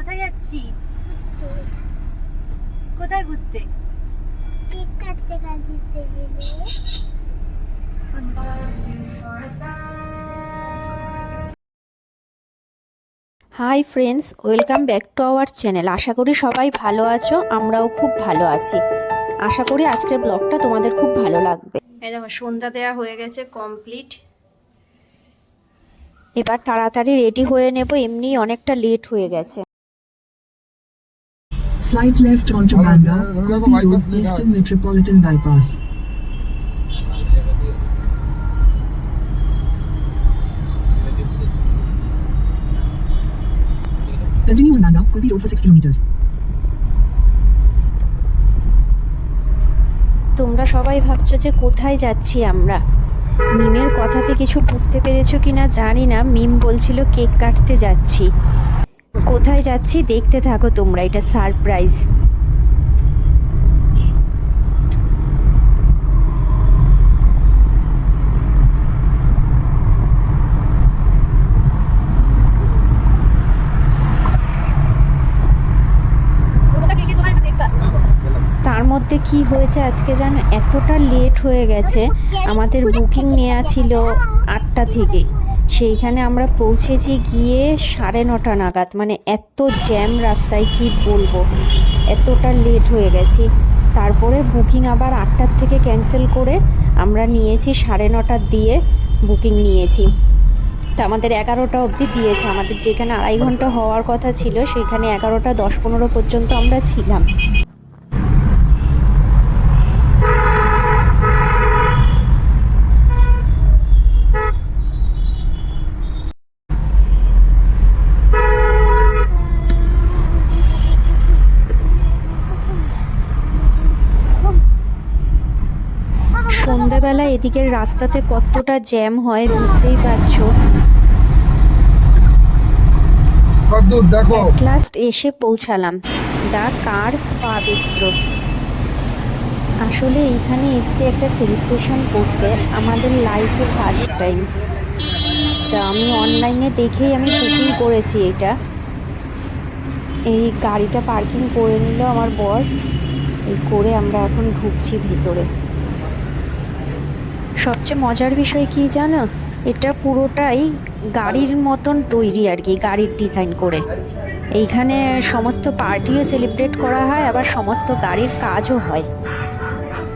কোথায় যাচ্ছি? কোথায় ঘুরতে? Hi friends welcome back to our channel আশা করি সবাই ভালো আছো আমরাও খুব ভালো আছি। আশা করি আজকের ব্লগটা তোমাদের খুব ভালো লাগবে। দেখো সন্ধ্যা দেওয়া হয়ে গেছে কমপ্লিট এবার তাড়াতাড়ি রেডি হয়ে নেব এমনি অনেকটা লেট হয়ে গেছে। Slight left onto Manga, Road, Eastern Metropolitan Bypass. Continue on Manga, Gopi Road for 6 kilometers. তোমরা সবাই ভাবছ যে কোথায় যাচ্ছি আমরা মিমের কথাতে কিছু বুঝতে পেরেছ কি না জানি না মিম বলছিল কেক কাটতে যাচ্ছি কোথায় যাচ্ছি দেখতে থাকো তোমরা এটা সারপ্রাইজ তার মধ্যে কি হয়েছে আজকে জানো? এতটা লেট হয়ে গেছে। আমাদের বুকিং নেওয়া ছিল আটটা থেকে। সেইখানে আমরা পৌঁছেছি গিয়ে সাড়ে নটা নাগাদ। মানে এত জ্যাম রাস্তায়, কি বলব? এতটা লেট হয়ে গেছি। তারপরে বুকিং আবার আটটার থেকে ক্যান্সেল করে আমরা নিয়েছি সাড়ে নটার দিয়ে বুকিং নিয়েছি। তা আমাদের এগারোটা অবধি দিয়েছে। আমাদের যেখানে আড়াই ঘণ্টা হওয়ার কথা ছিল, সেখানে এগারোটা দশ পনেরো পর্যন্ত আমরা ছিলাম। এদিকের রাস্তাতে কতটা জ্যাম হয় বুঝতেই পারছ? লাস্ট এসে পৌঁছালাম। দ্য কার স্পা বিস্ত্র আসলে এইখানে এসে একটা সেলিব্রেশন করতে আমাদের লাইফে ফার্স্ট টাইম তা আমি অনলাইনে দেখেই আমি বুকিং করেছি এটা। এই গাড়িটা পার্কিং করে নিল আমার বর। এই করে আমরা এখন ঢুকছি ভিতরে। সবচেয়ে মজার বিষয় কি জানো? এটা পুরোটাই গাড়ির মতন তৈরি আর কি, গাড়ির ডিজাইন করে। এইখানে সমস্ত পার্টিও সেলিব্রেট করা হয়, আবার সমস্ত গাড়ির কাজও হয়।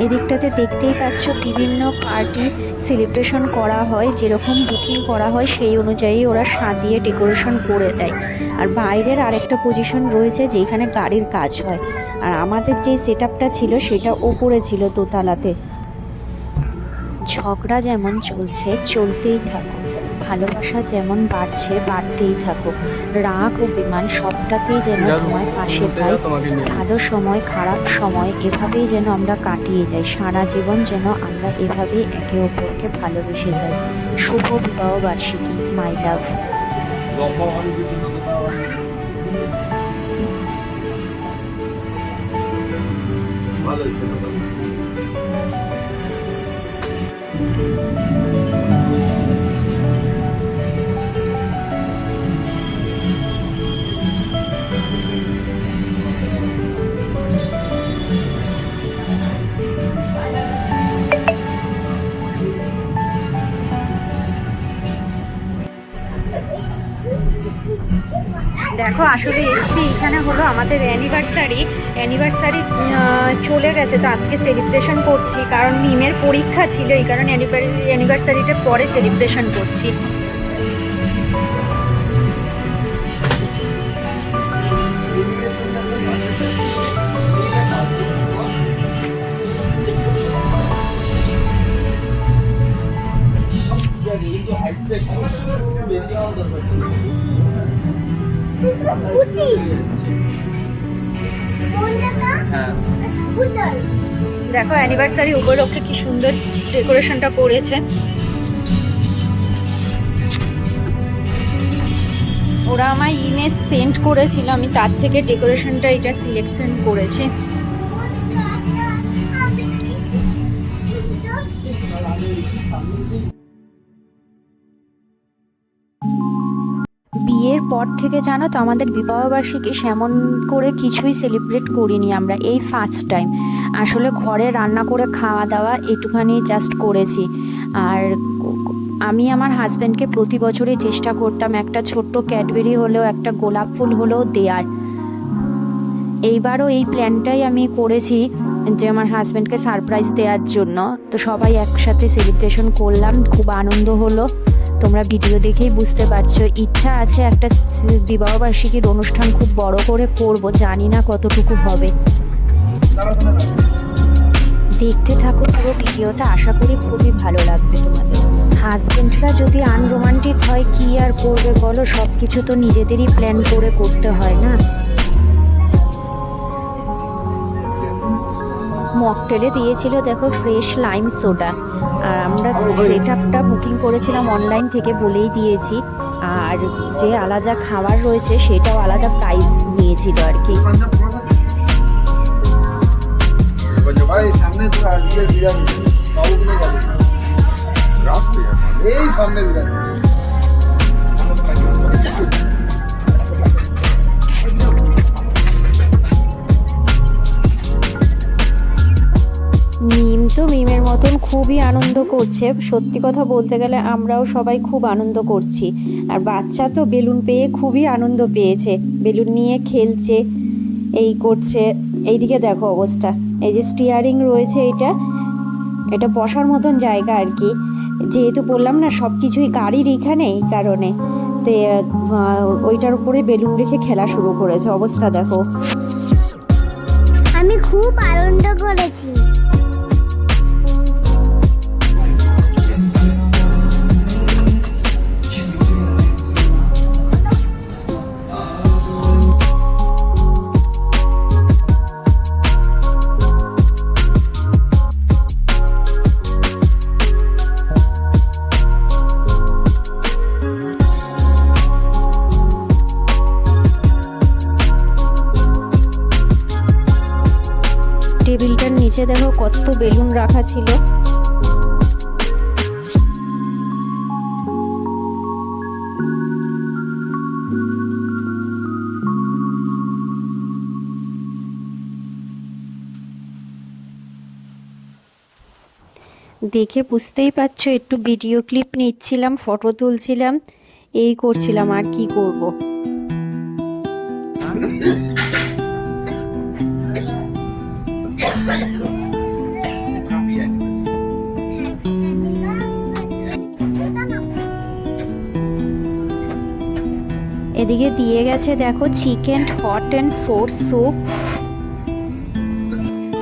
এদিকটাতে দেখতেই পাচ্ছ বিভিন্ন পার্টি সেলিব্রেশন করা হয়, যেরকম বুকিং করা হয় সেই অনুযায়ী ওরা সাজিয়ে ডেকোরেশন করে দেয়। আর বাইরের আরেকটা পজিশন রয়েছে যেখানে গাড়ির কাজ হয়। আর আমাদের যে সেট ছিল সেটা ওপরে ছিল দোতলাতে। ঝগড়া যেমন চলছে চলতেই থাকুক ভালোবাসা যেমন বাড়ছে বাড়তেই থাকুক রাগ ও বিমান সবটাতেই যেন তোমার পাশে পাই। ভালো সময় খারাপ সময় এভাবেই যেন আমরা কাটিয়ে যাই। সারা জীবন যেন আমরা এভাবেই একে অপরকে ভালোবেসে যাই। শুভ বিবাহ বার্ষিকী মাই লাভ। ভালো দেখো, আসলে এসছি এখানে হলো আমাদের অ্যানিভার্সারি অ্যানিভার্সারি চলে গেছে, তো আজকে সেলিব্রেশন করছি। কারণ মিমের পরীক্ষা ছিল, এই কারণে অ্যানিভার্সারিটা পরে সেলিব্রেশন করছি। স্কুটার দেখো অ্যানিভার্সারি উপলক্ষে কি সুন্দর ডেকোরেশনটা করেছে। ওরা আমার ইমেজ সেন্ড করেছিল, আমি তার থেকে ডেকোরেশনটা এটা সিলেকশন করেছি। বিয়ের পর থেকে জানো তো আমাদের বিবাহবার্ষিকী সেমন করে কিছুই সেলিব্রেট করিনি আমরা, এই ফার্স্ট টাইম আসলে ঘরে রান্না করে খাওয়া দাওয়া এটুখানি জাস্ট করেছি। আর আমি আমার হাজব্যান্ডকে প্রতি বছরই চেষ্টা করতাম একটা ছোট্ট ক্যাডবেরি হলেও, একটা গোলাপ ফুল হলেও দেয়ার। এইবারও এই প্ল্যানটাই আমি করেছি যে আমার হাজব্যান্ডকে সারপ্রাইজ দেওয়ার জন্য। তো সবাই একসাথে সেলিব্রেশন করলাম, খুব আনন্দ হলো। তোমরা ভিডিও দেখেই বুঝতে পারছ। ইচ্ছা আছে একটা বিবাহবার্ষিকীর অনুষ্ঠান খুব বড় করে করব, জানি না কতটুকু হবে। দেখতে থাকো পুরো ভিডিওটা, আশা করি খুবই ভালো লাগবে তোমাদের। হাজবেন্ডরা যদি আনরোমান্টিক হয়, কি আর করবে বলো? সব কিছু তো নিজেদেরই প্ল্যান করে করতে হয় না? মকটেলে দিয়েছিল, দেখো, ফ্রেশ লাইম সোডা। আর আমরা সেট আপটা বুকিং করেছিলাম অনলাইন থেকে বলেই দিয়েছি। আর যে আলাদা খাবার রয়েছে, সেটাও আলাদা প্রাইস নিয়েছিল আর কি। এই সামনে খুবই আনন্দ করছে। সত্যি কথা বলতে গেলে আমরাও সবাই খুব আনন্দ করছি। আর বাচ্চা তো বেলুন পেয়ে খুবই আনন্দ পেয়েছে। বেলুন নিয়ে খেলছে, এই করছে। এইদিকে দেখো অবস্থা। এই যে স্টিয়ারিং রয়েছে এটা এটা বসার মতন জায়গা আর কি। যেহেতু বললাম না সব কিছুই গাড়ির এখানে, এই কারণে। তো ওইটার উপরে বেলুন রেখে খেলা শুরু করেছে। অবস্থা দেখো। আমি খুব আনন্দ করেছি। নিচে দেখো কত বেলুন রাখা ছিল দেখে বুঝতেই পারছ, একটু ভিডিও ক্লিপ নিচ্ছিলাম ফটো তুলছিলাম, এই করছিলাম, আর কি করব। এদিকে দিয়ে গেছে, দেখো chicken hot and sour soup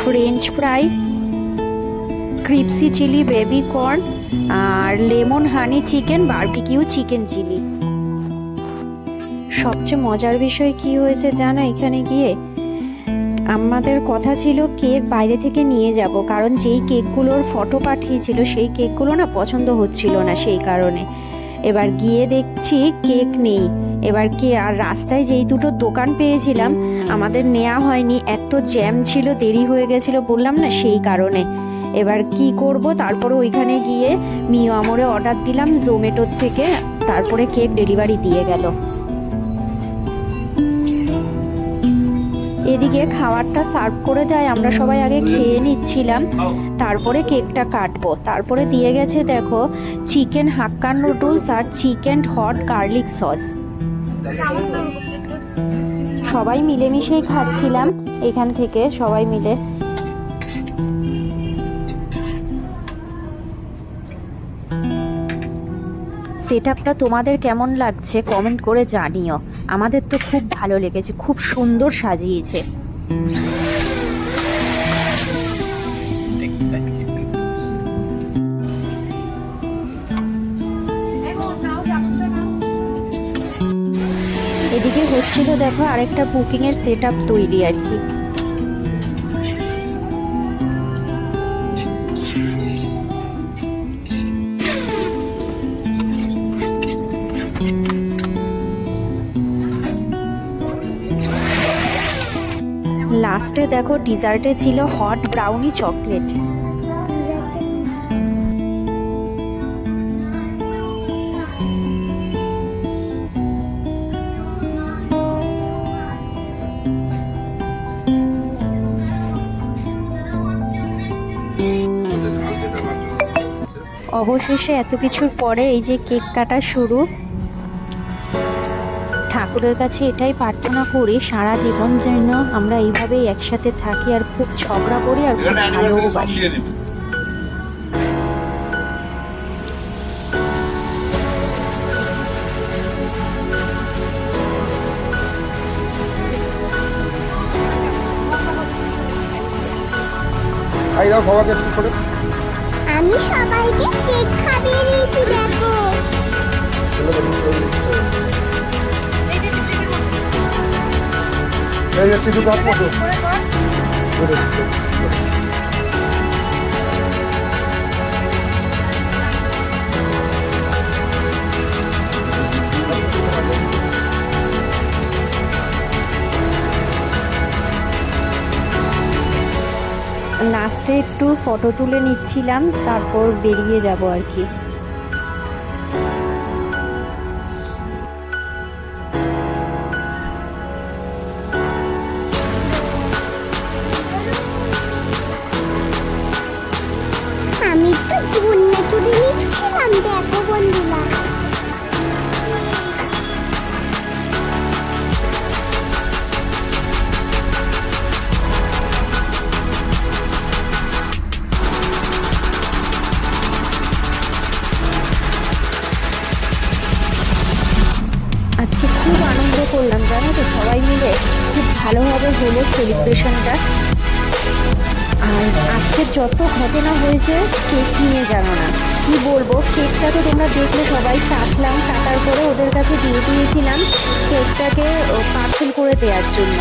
French fry crispy chilli baby corn R lemon honey chicken barbecue chicken chilli সবচেয়ে মজার বিষয় কি হয়েছে জানো এখানে গিয়ে? আমাদের কথা ছিল কেক বাইরে থেকে নিয়ে যাব, কারণ যেই কেকগুলোর ফটো পাঠিয়েছিল, সেই কেকগুলো না পছন্দ হচ্ছিল না সেই কারণে। এবার গিয়ে দেখছি কেক নেই। এবার কে আর রাস্তায় যেই দুটো দোকান পেয়েছিলাম, আমাদের নেওয়া হয়নি। এত জ্যাম ছিল, দেরি হয়ে গেছিল বললাম না সেই কারণে। এবার কি করব? তারপরে ওইখানে গিয়ে মিও আমরে অর্ডার দিলাম জোম্যাটোর থেকে। তারপরে কেক ডেলিভারি দিয়ে গেল। এদিকে খাবারটা সার্ভ করে দেয়, আমরা সবাই আগে খেয়ে নিচ্ছিলাম। তারপরে কেকটা কাটবো। তারপরে দিয়ে গেছে, দেখো চিকেন হাক্কা নুডলস আর চিকেন হট গার্লিক সস সবাই মিলেমিশেই খাচ্ছিলাম। এখান থেকে সবাই মিলে। সেট তোমাদের কেমন লাগছে কমেন্ট করে জানিও। আমাদের তো খুব ভালো লেগেছে, খুব সুন্দর সাজিয়েছে। এদিকে হচ্ছিল দেখো আরেকটা বুকিংয়ের সেট আপ তৈরি আর কি। লাস্টে দেখো ডিজার্টে ছিল হট ব্রাউনি চকলেট। অবশেষে এত কিছুর পরে এই যে কেক কাটা শুরু। ঠাকুরের কাছে এটাই প্রার্থনা করি সারা জীবন যেন আমরা এইভাবেই একসাথে থাকি আর খুব ঝগড়া করি আর খুব ভালোবাসি। আমি সবাইকে কেক খাইয়ে দিয়েছি এই যে কিছু কাজ মতো। লাস্টে একটু ফটো তুলে নিচ্ছিলাম, তারপর বেরিয়ে যাব আর কি। দেখো বন্ধুরা আজকে খুব আনন্দ করলাম, জানো তো? সবাই মিলে খুব ভালোভাবে হলো সেলিব্রেশনটা আর আজকের যত ঘটনা হয়েছে, কেক নিয়ে জানো না। কি বলব? কেকটা তো তোমরা দেখলে সবাই কাটলাম, কাটার পরে ওদের কাছে দিয়ে দিয়েছিলাম কেকটাকে পার্সেল করে দেওয়ার জন্য।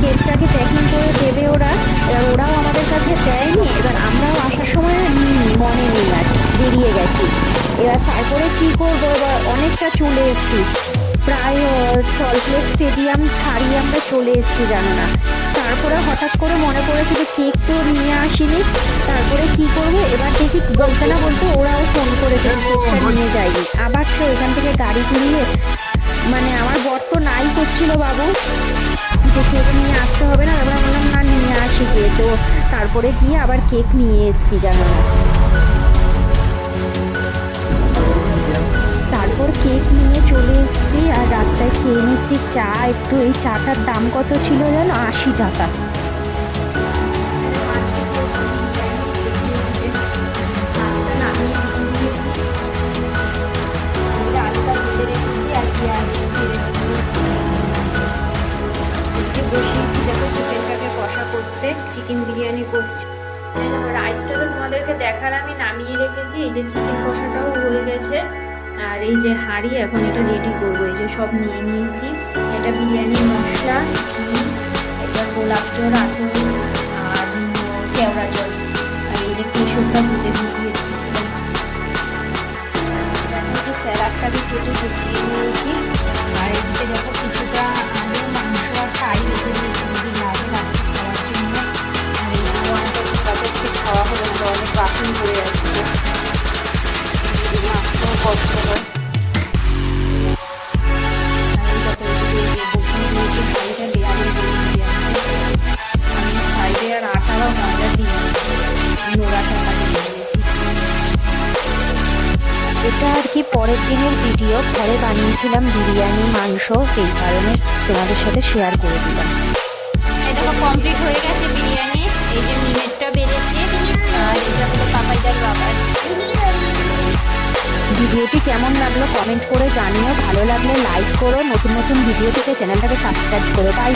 কেকটাকে প্যাকিং করে দেবে ওরা। এবার ওরাও আমাদের কাছে দেয়নি, এবার আমরাও আসার সময় মনে নেই আর বেরিয়ে গেছি। এবার তারপরে কী করব? এবার অনেকটা চলে এসেছি। প্রায় সল্টলেক স্টেডিয়াম ছাড়িয়ে আমরা চলে এসেছি, জানো না। তারপরে হঠাৎ করে মনে পড়েছে যে কেক তো নিয়ে আসিনি। তারপরে কি করব? এবার দেখি বলতে না বলতে ওরাও ফোন করেছে কেকটা নিয়ে যায়নি। আবার তো এখান থেকে গাড়ি ঘুরিয়ে মানে আমার বর তো নাই করছিল বাবু, যে কেক নিয়ে আসতে হবে না। এবার বললাম, না, নিয়ে আসি গিয়ে। তো তারপরে গিয়ে আবার কেক নিয়ে এসেছি, জানো না। তারপর কেক নিয়ে চলে এসেছি আর রাস্তায় খেয়ে নিচ্ছি চা। একটু এই চাটার দাম কত ছিল জানো আশি টাকা। বসিয়েছি দেখো চিকেনটাকে কষা করতে চিকেন বিরিয়ানি করছি। রাইসটা তো তোমাদেরকে দেখালামই, নামিয়ে রেখেছি। এই যে চিকেন কষাটাও হয়ে গেছে। আর এই যে হাঁড়ি, এখন এটা রেডি করব। এই যে সব নিয়ে নিয়েছি। এটা বিরিয়ানি মশলা, ঘি, এটা গোলাপ জল, আতর, আর কেওড়া জল। আর এই যে কেশরটা দুধে ভিজিয়ে দিয়েছিলাম স্যালাডটাকে কেটে গুছিয়ে নিয়েছি। আর এদিকে দেখো কিছুটা এটা আর কি পরের দিনের ভিডিও। ঘরে বানিয়েছিলাম বিরিয়ানি, মাংস, এই কারণে তোমাদের সাথে শেয়ার করে দিলাম। দেখো কমপ্লিট হয়ে গেছে বিরিয়ানি। এই যে মিমেরটা বেড়েছে, আর এটা হলো পাপাইটার বাবার। ভিডিওটি কেমন লাগল কমেন্ট করে জানিও। ভালো লাগলে লাইক করো। নতুন নতুন ভিডিও থেকে চ্যানেলটাকে সাবস্ক্রাইব করো। বাই